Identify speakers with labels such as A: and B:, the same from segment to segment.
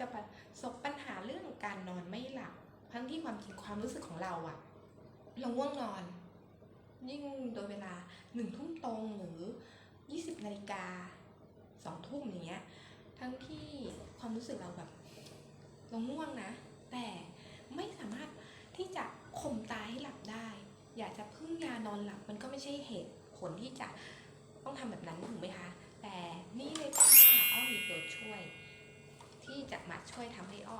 A: จะประสบปัญหาเรื่องการนอนไม่หลับ ทั้งที่ความจริงความรู้สึกของเราอะเราง่วงนอน ยิ่งโดยเวลาหนึ่งทุ่มตรงหรือ 20นาฬิกาสองทุ่มอย่างเงี้ยทั้งที่ความรู้สึกเราแบบเราง่วงนะ แต่ไม่สามารถที่จะข่มตาให้หลับได้ อยากจะพึ่งยานอนหลับมันก็ไม่ใช่เหตุผลที่จะต้องทำแบบนั้นถูกไหมคะ ที่จะมาช่วยทำให้อ้อ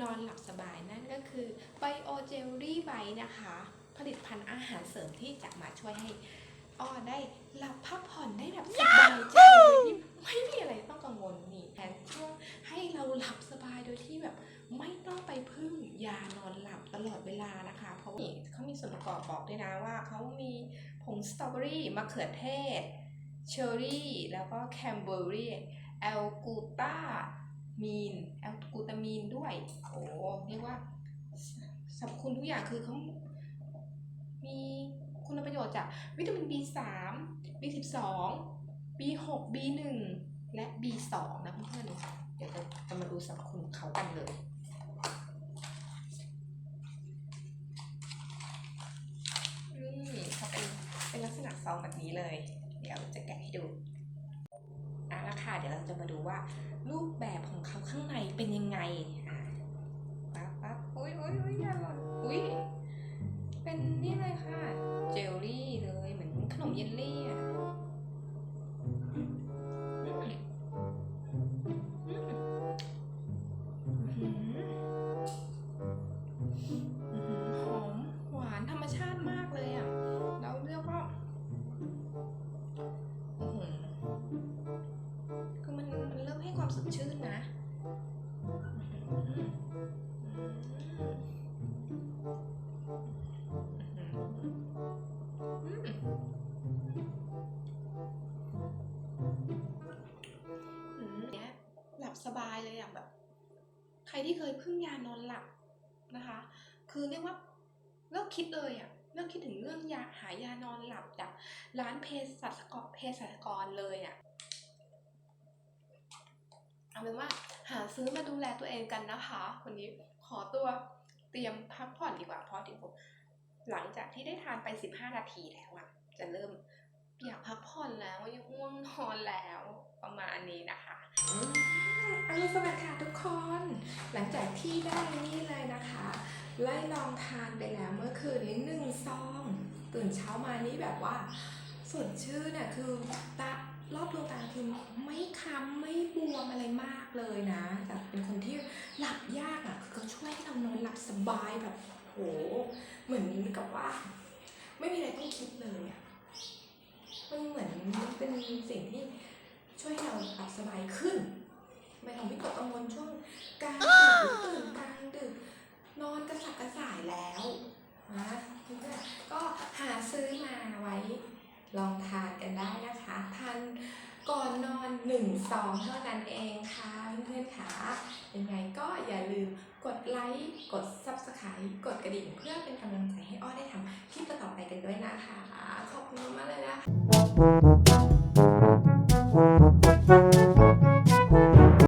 A: นอนหลับสบายนั่นก็คือไบโอเจลลี่ไบนะคะ ผลิตภัณฑ์อาหารเสริมที่จะมาช่วยให้อ้อได้หลับพักผ่อนได้แบบสบายใจโดยที่ไม่มีอะไรต้องกังวลนี่แทนช่วงให้เราหลับสบายโดยที่แบบไม่ต้องไปพึ่งยานอนหลับตลอดเวลานะคะ เพราะว่าเขามีส่วนประกอบบอกด้วยนะว่าเขามีผงสตรอเบอรี่มะเขือเทศเชอร์รี่ แล้วก็แคนเบอร์รี่แอลกูตา มีนแอลกูตามีนด้วย โอ้เรียกว่าสรรพคุณทุกอย่างคือเขามีคุณประโยชน์จากวิตามิน B3 B12 B6 B1 และ B2 นะเพื่อนๆ เดี๋ยวจะมาดูสรรพคุณของเขากันเลยนี่เขาเป็นเป็นลักษณะซองแบบนี้เลย เดี๋ยวจะแกะให้ดู เดี๋ยวเราจะมาดูว่ารูปแบบของเขาข้างในเป็นยังไงอะ หลับสบายเลยอะแบบ ใครที่เคยพึ่งยานอนหลับนะคะ คือเรียกว่าเลิกคิดเลยอะเลิกคิดถึงเรื่องยาหายานอนหลับจากร้านเภสัชกรเภสัชกรเลยอะาเป็นว่าหาซื้อมาดูแลตัวเองกันนะคะวันนี้ขอตัวเตรียมพักผ่อนดีกว่าเพราะเดี๋ยวผมหลังจากที่ได้ทานไป 15 นาทีแล้วอะจะเริ่มอยากพักผ่อนแล้วอยังง่วงนอนแล้วประมาณนี้นะคะอรุณสวัสดิ์ค่ะทุกคน หลังจากที่ได้นี่เลยนะคะ ไล่ลองทานไปแล้วเมื่อคืนนี้หนึ่งซอง ตื่นเช้ามานี่แบบว่าสดชื่นน่ะคือตา รอบดวงตาคือไม่ค้ำไม่บวมอะไรมากเลยนะแต่เป็นคนที่หลับยากอะคือเขาช่วยให้เรานอนหลับสบายแบบโหเหมือนกับว่า ไม่มีอะไรต้องคิดเลยอะมันเหมือนเป็นสิ่งที่ช่วยให้เราหลับสบายขึ้น ไม่ต้องวิตกกังวลช่วงกลางดึกหรือตื่นกลางดึกนอนกระสับกระส่ายแล้วนะก็หาซื้อมาไว้ ลองทานกันได้นะคะ ทานก่อนนอนหนึ่งสองเท่านั้นเองค่ะเพื่อนๆค่ะยังไงก็อย่าลืมกดไลค์กด subscribe กดกระดิ่งเพื่อเป็นกำลังใจให้อ้อได้ทำคลิปต่อไปกันด้วยนะคะ ขอบคุณมากเลยนะคะ